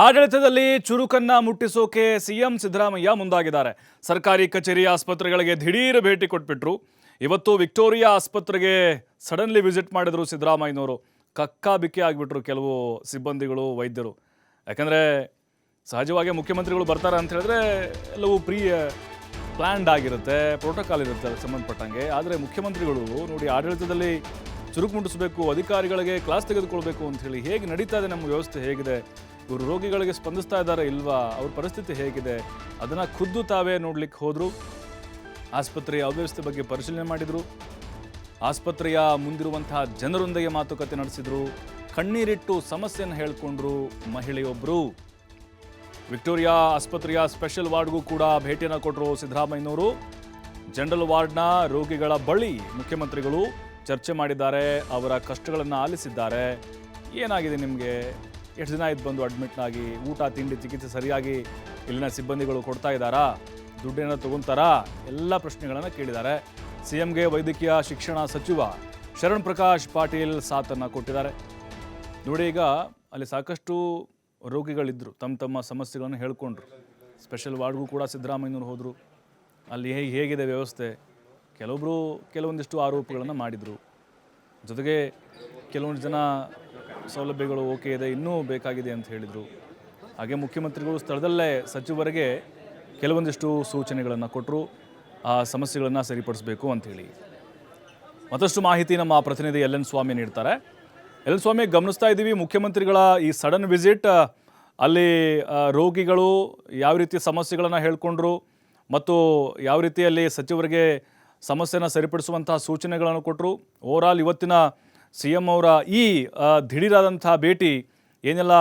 ಆಡಳಿತದಲ್ಲಿ ಚುರುಕನ್ನ ಮುಟ್ಟಿಸೋಕೆ ಸಿಎಂ ಸಿದ್ದರಾಮಯ್ಯ ಮುಂದಾಗಿದ್ದಾರೆ. ಸರ್ಕಾರಿ ಕಚೇರಿ ಆಸ್ಪತ್ರೆಗಳಿಗೆ ದಿಢೀರ್ ಭೇಟಿ ಕೊಟ್ಬಿಟ್ರು. ಇವತ್ತು ವಿಕ್ಟೋರಿಯಾ ಆಸ್ಪತ್ರೆಗೆ ಸಡನ್ಲಿ ವಿಸಿಟ್ ಮಾಡಿದ್ರು ಸಿದ್ದರಾಮಯ್ಯನವರು. ಕಕ್ಕಾ ಬಿಕ್ಕಿ ಆಗಿಬಿಟ್ರು ಕೆಲವು ಸಿಬ್ಬಂದಿಗಳು, ವೈದ್ಯರು. ಯಾಕಂದರೆ ಸಹಜವಾಗಿ ಮುಖ್ಯಮಂತ್ರಿಗಳು ಬರ್ತಾರೆ ಅಂತ ಹೇಳಿದ್ರೆ ಎಲ್ಲವೂ ಪ್ರೀ ಪ್ಲ್ಯಾಂಡ್ ಆಗಿರುತ್ತೆ, ಪ್ರೋಟೋಕಾಲ್ ಇರುತ್ತೆ ಸಂಬಂಧಪಟ್ಟಂಗೆ. ಆದರೆ ಮುಖ್ಯಮಂತ್ರಿಗಳು ನೋಡಿ ಆಡಳಿತದಲ್ಲಿ ಚುರುಕು ಮುಟ್ಟಿಸಬೇಕು, ಅಧಿಕಾರಿಗಳಿಗೆ ಕ್ಲಾಸ್ ತೆಗೆದುಕೊಳ್ಬೇಕು ಅಂತ ಹೇಳಿ ಹೇಗೆ ನಡೀತಾ ಇದೆ ನಮ್ಮ ವ್ಯವಸ್ಥೆ ಹೇಗಿದೆ? ಇವರು ರೋಗಿಗಳಿಗೆ ಸ್ಪಂದಿಸ್ತಾ ಇದ್ದಾರೆ ಇಲ್ವಾ? ಅವ್ರ ಪರಿಸ್ಥಿತಿ ಹೇಗಿದೆ? ಅದನ್ನು ಖುದ್ದು ತಾವೇ ನೋಡ್ಲಿಕ್ಕೆ ಹೋದರು. ಆಸ್ಪತ್ರೆಯ ಅವ್ಯವಸ್ಥೆ ಬಗ್ಗೆ ಪರಿಶೀಲನೆ ಮಾಡಿದರು. ಆಸ್ಪತ್ರೆಯ ಮುಂದಿರುವಂತಹ ಜನರೊಂದಿಗೆ ಮಾತುಕತೆ ನಡೆಸಿದ್ರು. ಕಣ್ಣೀರಿಟ್ಟು ಸಮಸ್ಯೆಯನ್ನು ಹೇಳ್ಕೊಂಡ್ರು ಮಹಿಳೆಯೊಬ್ಬರು ವಿಕ್ಟೋರಿಯಾ ಆಸ್ಪತ್ರೆಯ ಸ್ಪೆಷಲ್ ವಾರ್ಡ್ಗೂ ಕೂಡ ಭೇಟಿಯನ್ನು ಕೊಟ್ಟರು ಸಿದ್ದರಾಮಯ್ಯನವರು. ಜನರಲ್ ವಾರ್ಡ್ನ ರೋಗಿಗಳ ಬಳಿ ಮುಖ್ಯಮಂತ್ರಿಗಳು ಚರ್ಚೆ ಮಾಡಿದ್ದಾರೆ. ಅವರ ಕಷ್ಟಗಳನ್ನು ಆಲಿಸಿದ್ದಾರೆ. ಏನಾಗಿದೆ ನಿಮಗೆ? ಎಷ್ಟು ದಿನ ಆಯ್ತು ಬಂದು ಅಡ್ಮಿಟ್ನಾಗಿ ಊಟ, ತಿಂಡಿ, ಚಿಕಿತ್ಸೆ ಸರಿಯಾಗಿ ಇಲ್ಲಿನ ಸಿಬ್ಬಂದಿಗಳು ಕೊಡ್ತಾ ಇದ್ದಾರಾ? ದುಡ್ಡೇನೋ ತಗೊಂತಾರಾ? ಎಲ್ಲ ಪ್ರಶ್ನೆಗಳನ್ನು ಕೇಳಿದ್ದಾರೆ. ಸಿ ಎಂಗೆ ವೈದ್ಯಕೀಯ ಶಿಕ್ಷಣ ಸಚಿವ ಶರಣ್ ಪ್ರಕಾಶ್ ಪಾಟೀಲ್ ಸಾಥನ್ನು ಕೊಟ್ಟಿದ್ದಾರೆ. ನೋಡಿ ಈಗ ಅಲ್ಲಿ ಸಾಕಷ್ಟು ರೋಗಿಗಳಿದ್ದರು ತಮ್ಮ ತಮ್ಮ ಸಮಸ್ಯೆಗಳನ್ನು ಹೇಳ್ಕೊಂಡ್ರು. ಸ್ಪೆಷಲ್ ವಾರ್ಡ್ಗೂ ಕೂಡ ಸಿದ್ದರಾಮಯ್ಯನವ್ರು ಹೋದರು. ಅಲ್ಲಿ ಹೇಗೆ ಹೇಗಿದೆ ವ್ಯವಸ್ಥೆ? ಕೆಲವೊಬ್ಬರು ಕೆಲವೊಂದಿಷ್ಟು ಆರೋಪಗಳನ್ನು ಮಾಡಿದರು. ಜೊತೆಗೆ ಕೆಲವೊಂದು ಜನ ಸೌಲಭ್ಯಗಳು ಓಕೆ ಇದೆ, ಇನ್ನೂ ಬೇಕಾಗಿದೆ ಅಂತ ಹೇಳಿದರು. ಹಾಗೆ ಮುಖ್ಯಮಂತ್ರಿಗಳು ಸ್ಥಳದಲ್ಲೇ ಸಚಿವರಿಗೆ ಕೆಲವೊಂದಿಷ್ಟು ಸೂಚನೆಗಳನ್ನು ಕೊಟ್ಟರು ಆ ಸಮಸ್ಯೆಗಳನ್ನು ಸರಿಪಡಿಸಬೇಕು ಅಂಥೇಳಿ ಮತ್ತಷ್ಟು ಮಾಹಿತಿ ನಮ್ಮ ಪ್ರತಿನಿಧಿ ಎಲ್ ಎನ್ ಸ್ವಾಮಿ ನೀಡ್ತಾರೆ. ಎಲ್ ಎನ್ ಸ್ವಾಮಿ, ಗಮನಿಸ್ತಾ ಇದ್ದೀವಿ, ಮುಖ್ಯಮಂತ್ರಿಗಳ ಈ ಸಡನ್ ವಿಸಿಟ್, ಅಲ್ಲಿ ರೋಗಿಗಳು ಯಾವ ರೀತಿ ಸಮಸ್ಯೆಗಳನ್ನು ಹೇಳ್ಕೊಂಡ್ರು ಮತ್ತು ಯಾವ ರೀತಿಯಲ್ಲಿ ಸಚಿವರಿಗೆ ಸಮಸ್ಯೆನ ಸರಿಪಡಿಸುವಂತಹ ಸೂಚನೆಗಳನ್ನು ಕೊಟ್ಟರು ಓವರಾಲ್ ಇವತ್ತಿನ ಸಿ ಎಂ ಅವರ ಈ ದಿಢೀರಾದಂತಹ ಭೇಟಿ ಏನೆಲ್ಲ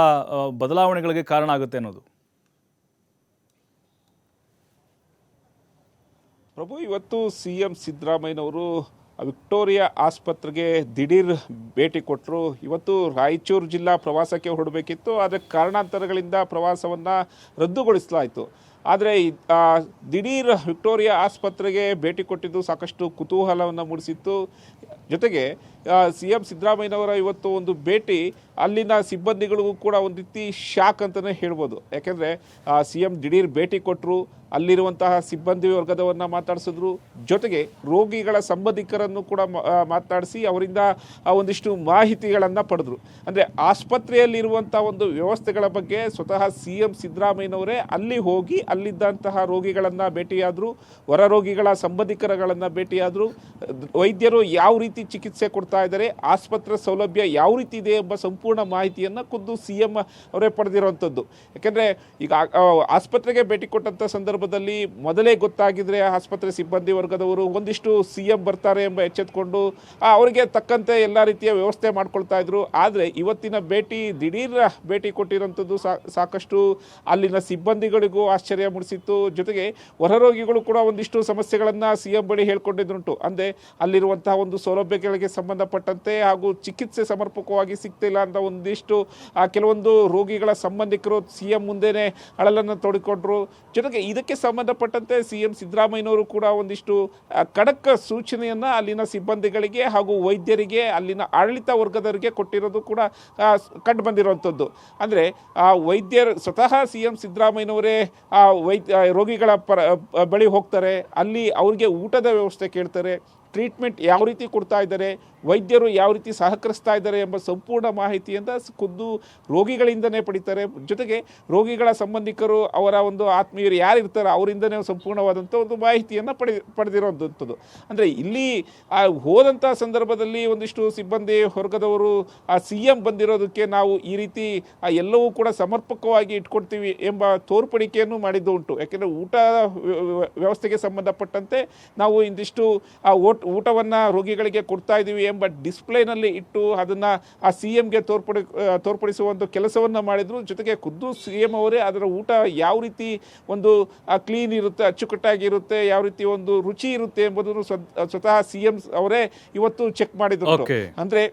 ಬದಲಾವಣೆಗಳಿಗೆ ಕಾರಣ ಆಗುತ್ತೆ ಅನ್ನೋದು? ಪ್ರಭು, ಇವತ್ತು ಸಿ ಎಂ ಸಿದ್ದರಾಮಯ್ಯನವರು ವಿಕ್ಟೋರಿಯಾ ಆಸ್ಪತ್ರೆಗೆ ದಿಢೀರ್ ಭೇಟಿ ಕೊಟ್ಟರು ಇವತ್ತು ರಾಯಚೂರು ಜಿಲ್ಲಾ ಪ್ರವಾಸಕ್ಕೆ ಹೊರಡಬೇಕಿತ್ತು. ಆದರೆ ಕಾರಣಾಂತರಗಳಿಂದ ಪ್ರವಾಸವನ್ನು ರದ್ದುಗೊಳಿಸಲಾಯಿತು. ಆದರೆ ದಿಢೀರ್ ವಿಕ್ಟೋರಿಯಾ ಆಸ್ಪತ್ರೆಗೆ ಭೇಟಿ ಕೊಟ್ಟಿದ್ದು ಸಾಕಷ್ಟು ಕುತೂಹಲವನ್ನು ಮೂಡಿಸಿತ್ತು. ಜೊತೆಗೆ ಸಿ ಎಂ ಸಿದ್ದರಾಮಯ್ಯನವರ ಇವತ್ತು ಒಂದು ಭೇಟಿ, ಅಲ್ಲಿನ ಸಿಬ್ಬಂದಿಗಳಿಗೂ ಕೂಡ ಒಂದು ರೀತಿ ಶಾಕ್ ಅಂತಲೇ ಹೇಳ್ಬೋದು. ಯಾಕೆಂದರೆ ಸಿ ಎಂ ದಿಢೀರ್ ಭೇಟಿ ಕೊಟ್ಟರು ಅಲ್ಲಿರುವಂತಹ ಸಿಬ್ಬಂದಿ ವರ್ಗದವನ್ನು ಮಾತಾಡಿಸಿದ್ರು. ಜೊತೆಗೆ ರೋಗಿಗಳ ಸಂಬಂಧಿಕರನ್ನು ಕೂಡ ಮಾತಾಡಿಸಿ ಅವರಿಂದ ಒಂದಿಷ್ಟು ಮಾಹಿತಿಗಳನ್ನು ಪಡೆದ್ರು. ಅಂದರೆ ಆಸ್ಪತ್ರೆಯಲ್ಲಿರುವಂಥ ಒಂದು ವ್ಯವಸ್ಥೆಗಳ ಬಗ್ಗೆ ಸ್ವತಃ ಸಿ ಎಂ ಸಿದ್ದರಾಮಯ್ಯನವರೇ ಅಲ್ಲಿ ಹೋಗಿ, ಅಲ್ಲಿದ್ದಂತಹ ರೋಗಿಗಳನ್ನು ಭೇಟಿಯಾದರು, ಹೊರ ರೋಗಿಗಳ ಸಂಬಂಧಿಕರಗಳನ್ನು ಭೇಟಿಯಾದರು. ವೈದ್ಯರು ಯಾವ ರೀತಿ ಚಿಕಿತ್ಸೆ ಕೊಡ್ತಾ ಇದ್ದಾರೆ. ಆಸ್ಪತ್ರೆ ಸೌಲಭ್ಯ ಯಾವ ರೀತಿ ಇದೆ ಎಂಬ ಸಂಪೂರ್ಣ ಮಾಹಿತಿಯನ್ನು ಖುದ್ದು ಸಿ ಎಂ ಅವರೇ ಪಡೆದಿರುವಂಥದ್ದು. ಯಾಕೆಂದರೆ ಈಗ ಆಸ್ಪತ್ರೆಗೆ ಭೇಟಿ ಕೊಟ್ಟಂಥ ಸಂದರ್ಭದಲ್ಲಿ ಮೊದಲೇ ಗೊತ್ತಾಗಿದ್ದರೆ ಆಸ್ಪತ್ರೆ ಸಿಬ್ಬಂದಿ ವರ್ಗದವರು ಒಂದಿಷ್ಟು ಸಿ ಎಂ ಬರ್ತಾರೆ ಎಂಬ ಎಚ್ಚೆತ್ಕೊಂಡು ಅವರಿಗೆ ತಕ್ಕಂತೆ ಎಲ್ಲ ರೀತಿಯ ವ್ಯವಸ್ಥೆ ಮಾಡ್ಕೊಳ್ತಾ ಇದ್ರು. ಆದರೆ ಇವತ್ತಿನ ಭೇಟಿ, ದಿಢೀರ್ ಭೇಟಿ ಕೊಟ್ಟಿರೋಂಥದ್ದು ಸಾಕಷ್ಟು ಅಲ್ಲಿನ ಸಿಬ್ಬಂದಿಗಳಿಗೂ ಆಶ್ಚರ್ಯ ಮೂಡಿಸಿತ್ತು. ಜೊತೆಗೆ ಹೊರರೋಗಿಗಳು ಕೂಡ ಒಂದಿಷ್ಟು ಸಮಸ್ಯೆಗಳನ್ನು ಸಿ ಎಂ ಬಳಿ ಹೇಳ್ಕೊಂಡಿದ್ದುಂಟು. ಅಂದರೆ ಅಲ್ಲಿರುವಂತಹ ಒಂದು ಸೌಲಭ್ಯಗಳಿಗೆ ಸಂಬಂಧಪಟ್ಟಂತೆ ಹಾಗೂ ಚಿಕಿತ್ಸೆ ಸಮರ್ಪಕವಾಗಿ ಸಿಗ್ತಿಲ್ಲ ಅಂತ ಒಂದಿಷ್ಟು ಕೆಲವೊಂದು ರೋಗಿಗಳ ಸಂಬಂಧಿಕರು ಸಿ ಎಂ ಮುಂದೆನೇ ಅಳಲನ್ನು ತೋಡಿಕೊಂಡ್ರು. ಜೊತೆಗೆ ಇದಕ್ಕೆ ಸಂಬಂಧಪಟ್ಟಂತೆ ಸಿ ಎಂ ಸಿದ್ದರಾಮಯ್ಯನವರು ಕೂಡ ಒಂದಿಷ್ಟು ಖಡಕ್ ಸೂಚನೆಯನ್ನು ಅಲ್ಲಿನ ಸಿಬ್ಬಂದಿಗಳಿಗೆ ಹಾಗೂ ವೈದ್ಯರಿಗೆ, ಅಲ್ಲಿನ ಆಡಳಿತ ವರ್ಗದವರಿಗೆ ಕೊಟ್ಟಿರೋದು ಕೂಡ ಕಂಡು ಬಂದಿರುವಂಥದ್ದು. ಅಂದರೆ, ಆ, ವೈದ್ಯರು ಸ್ವತಃ ಸಿ ಎಂ ಸಿದ್ದರಾಮಯ್ಯನವರೇ, ಆ ವೈದ್ಯ ರೋಗಿಗಳ ಪರ ಬಳಿ ಹೋಗ್ತಾರೆ. ಅಲ್ಲಿ ಅವ್ರಿಗೆ ಊಟದ ವ್ಯವಸ್ಥೆ ಕೇಳ್ತಾರೆ. ಟ್ರೀಟ್ಮೆಂಟ್ ಯಾವ ರೀತಿ ಕೊಡ್ತಾ ಇದ್ದಾರೆ. ವೈದ್ಯರು ಯಾವ ರೀತಿ ಸಹಕರಿಸ್ತಾ ಇದ್ದಾರೆ ಎಂಬ ಸಂಪೂರ್ಣ ಮಾಹಿತಿಯಿಂದ ಖುದ್ದು ರೋಗಿಗಳಿಂದನೇ ಪಡಿತಾರೆ. ಜೊತೆಗೆ ರೋಗಿಗಳ ಸಂಬಂಧಿಕರು ಅವರ ಒಂದು ಆತ್ಮೀಯರು ಯಾರು ಇರ್ತಾರೆ ಅವರಿಂದನೇ ಸಂಪೂರ್ಣವಾದಂಥ ಒಂದು ಮಾಹಿತಿಯನ್ನು ಪಡೆ, ಪಡೆದಿರೋಂಥದ್ದು. ಅಂದರೆ ಇಲ್ಲಿ ಹೋದಂಥ ಸಂದರ್ಭದಲ್ಲಿ ಒಂದಿಷ್ಟು ಸಿಬ್ಬಂದಿ ಹೊರಗದವರು, ಆ ಸಿ ಎಂ ಬಂದಿರೋದಕ್ಕೆ ನಾವು ಈ ರೀತಿ ಎಲ್ಲವೂ ಕೂಡ ಸಮರ್ಪಕವಾಗಿ ಇಟ್ಕೊಡ್ತೀವಿ ಎಂಬ ತೋರ್ಪಡಿಕೆಯನ್ನು ಮಾಡಿದ್ದು ಉಂಟು. ಯಾಕೆಂದರೆ ಊಟ ವ್ಯ- ವ್ಯ- ವ್ಯವಸ್ಥೆಗೆ ಸಂಬಂಧಪಟ್ಟಂತೆ ನಾವು ಇಂದಿಷ್ಟು ಆ ಊಟವನ್ನು ರೋಗಿಗಳಿಗೆ ಕೊಡ್ತಾ ಇದ್ದೀವಿ ಎಂಬ ಡಿಸ್ಪ್ಲೇನಲ್ಲಿ ಇಟ್ಟು ಅದನ್ನು ಆ ಸಿ ಎಮ್ಗೆ ತೋರ್ಪಡಿ ತೋರ್ಪಡಿಸುವ ಒಂದು ಕೆಲಸವನ್ನು ಮಾಡಿದರು ಜೊತೆಗೆ ಖುದ್ದು ಸಿ ಎಂ ಅವರೇ ಅದರ ಊಟ ಯಾವ ರೀತಿ ಒಂದು ಕ್ಲೀನ್ ಇರುತ್ತೆ ಅಚ್ಚುಕಟ್ಟಾಗಿರುತ್ತೆ ಯಾವ ರೀತಿ ಒಂದು ರುಚಿ ಇರುತ್ತೆ ಎಂಬುದನ್ನು ಸ್ವ- ಸ್ವತಃ ಸಿ ಎಂ ಅವರೇ ಇವತ್ತು ಚೆಕ್ ಮಾಡಿದ್ರು. ಅಂದರೆ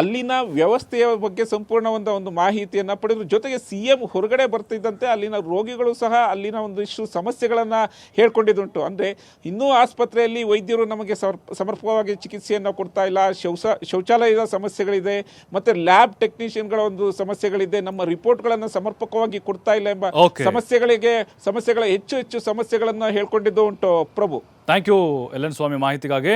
ಅಲ್ಲಿನ ವ್ಯವಸ್ಥೆಯ ಬಗ್ಗೆ ಸಂಪೂರ್ಣವಾದ ಒಂದು ಒಂದು ಮಾಹಿತಿಯನ್ನು ಪಡೆದರು ಜೊತೆಗೆ ಸಿ ಎಂ ಹೊರಗಡೆ ಬರ್ತಿದ್ದಂತೆ ಅಲ್ಲಿನ ರೋಗಿಗಳು ಸಹ ಅಲ್ಲಿನ ಒಂದಿಷ್ಟು ಸಮಸ್ಯೆಗಳನ್ನು ಹೇಳ್ಕೊಂಡಿದ್ದುಂಟು. ಅಂದರೆ ಇನ್ನೂ ಆಸ್ಪತ್ರೆಯಲ್ಲಿ ವೈದ್ಯರು ನಮಗೆ ಸಮರ್ಪ ಸಮರ್ಪಕವಾಗಿ ಚಿಕಿತ್ಸೆಯನ್ನು ಕೊಡ್ತಾ ಇಲ್ಲ. ಶೌಚ ಶೌಚಾಲಯದ ಸಮಸ್ಯೆಗಳಿದೆ. ಮತ್ತು ಲ್ಯಾಬ್ ಟೆಕ್ನಿಷಿಯನ್ಗಳ ಒಂದು ಸಮಸ್ಯೆಗಳಿದೆ. ನಮ್ಮ ರಿಪೋರ್ಟ್ಗಳನ್ನು ಸಮರ್ಪಕವಾಗಿ ಕೊಡ್ತಾ ಇಲ್ಲ ಎಂಬ ಸಮಸ್ಯೆಗಳಿಗೆ ಸಮಸ್ಯೆಗಳ ಹೆಚ್ಚು ಹೆಚ್ಚು ಸಮಸ್ಯೆಗಳನ್ನು ಹೇಳ್ಕೊಂಡಿದ್ದು ಉಂಟು Prabhu. Thank you L N Swamy ಮಾಹಿತಿಗಾಗಿ.